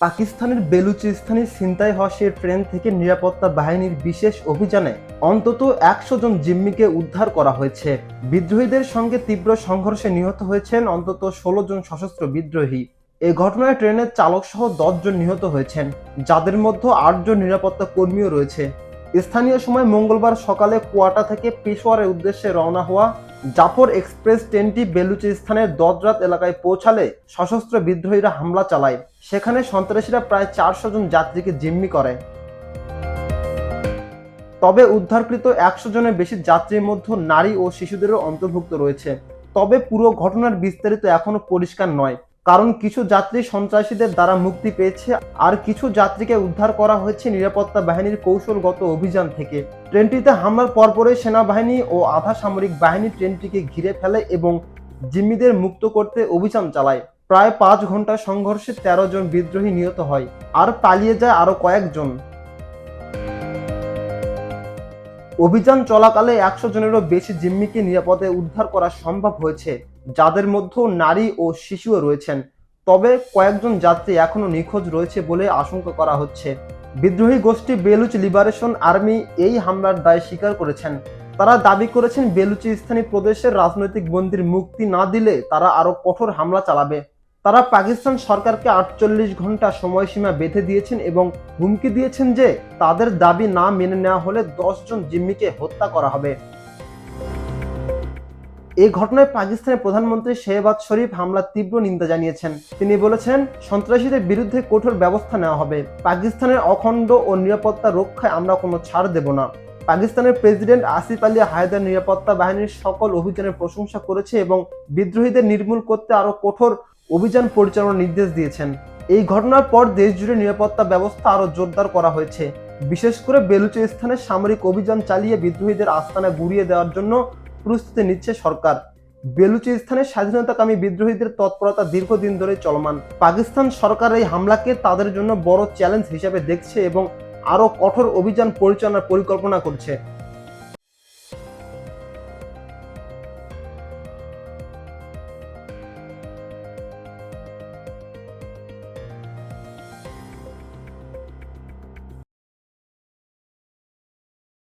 পাকিস্তানের বেলুচিস্তানে ছিনতাই হওয়া সেই ট্রেন থেকে নিরাপত্তা বাহিনীর বিশেষ অভিযানে অন্তত একশো জন জিম্মিকে উদ্ধার করা হয়েছে। বিদ্রোহীদের সঙ্গে তীব্র সংঘর্ষে নিহত হয়েছেন অন্তত ষোলো জন সশস্ত্র বিদ্রোহী। এই ঘটনায় ট্রেনের চালক সহ জন নিহত হয়েছেন, যাদের মধ্যে আটজন নিরাপত্তা কর্মীও রয়েছে। স্থানীয় সময় মঙ্গলবার সকালে কোয়াটা থেকে পেশোয়ারের উদ্দেশ্যে রওনা হওয়া জাফর এক্সপ্রেস ট্রেনটি বেলুচিস্তানের দদরাত এলাকায় পৌঁছালে সশস্ত্র বিদ্রোহীরা হামলা চালায়। সেখানে সন্ত্রাসীরা প্রায় চারশো জন যাত্রীকে জিম্মি করে। তবে উদ্ধারকৃত একশো জনের বেশি যাত্রীর মধ্যে নারী ও শিশুদেরও অন্তর্ভুক্ত রয়েছে। তবে পুরো ঘটনার বিস্তারিত এখনও পরিষ্কার নয়। কারণ কিছু যাত্রী সন্ত্রাসীদের দ্বারা মুক্তি পেয়েছে, আর কিছু যাত্রীকে উদ্ধার করা হয়েছে নিরাপত্তা বাহিনীর কৌশলগত অভিযান থেকে। ট্রেনটিতে হামলার পরপরই সেনাবাহিনী ও আধা সামরিক বাহিনী ট্রেনটিকে ঘিরে ফেলে এবং জিম্মিদের মুক্ত করতে অভিযান চালায়। প্রায় পাঁচ ঘণ্টা সংঘর্ষে তেরো জন বিদ্রোহী নিহত হয়, আর পালিয়ে যায় আরও কয়েকজন। অভিযান চলাকালে একশো জনেরও বেশি জিম্মিকে নিরাপদে উদ্ধার করা সম্ভব হয়েছে। যাদের মধ্যে নারী ও শিশুও রয়েছেন। তবে কয়েকজন যাত্রী এখনও নিখোঁজ রয়েছে বলে আশঙ্কা করা হচ্ছে। বিদ্রোহী গোষ্ঠী বেলুচ লিবারেশন আর্মি এই হামলার দায় স্বীকার করেছেন। তারা দাবি করেছেন বেলুচিস্তানি প্রদেশের রাজনৈতিক বন্দির মুক্তি না দিলে তারা আরও কঠোর হামলা চালাবে। তারা পাকিস্তান সরকারকে আটচল্লিশ ঘণ্টা সময়সীমা বেঁধে দিয়েছেন এবং হুমকি দিয়েছেন যে তাদের দাবি না মেনে নেওয়া হলে জন জিম্মিকে হত্যা করা হবে। এই ঘটনায় পাকিস্তানের প্রধানমন্ত্রী শেহবাজ শরীফ হামলার তীব্র নিন্দা জানিয়েছেন। তিনি বলেছেন, সন্ত্রাসীদের বিরুদ্ধে কঠোর ব্যবস্থা নেওয়া হবে। পাকিস্তানের অখণ্ড ও নিরাপত্তা রক্ষায় আমরা কোনো ছাড় দেব না। পাকিস্তানের প্রেসিডেন্ট আসিফ আলী হায়দার নিরাপত্তা বাহিনীর সকল অভিযানের প্রশংসা করেছে এবং বিদ্রোহীদের নির্মূল করতে আরও কঠোর অভিযান পরিচালনার নির্দেশ দিয়েছেন। এই ঘটনার পর দেশ জুড়ে নিরাপত্তা ব্যবস্থা আরও জোরদার করা হয়েছে। বিশেষ করে বেলুচিস্তানে সামরিক অভিযান চালিয়ে বিদ্রোহীদের আস্তানা গুড়িয়ে দেওয়ার জন্য প্রস্তুতি নিচ্ছে সরকার। বেলুচিস্তানের স্বাধীনতাকামী বিদ্রোহীদের তৎপরতা দীর্ঘদিন ধরে চলমান। পাকিস্তান সরকার এই হামলাকে তাদের জন্য বড় চ্যালেঞ্জ হিসেবে দেখছে এবং আরও কঠোর অভিযান পরিচালনার পরিকল্পনা করছে।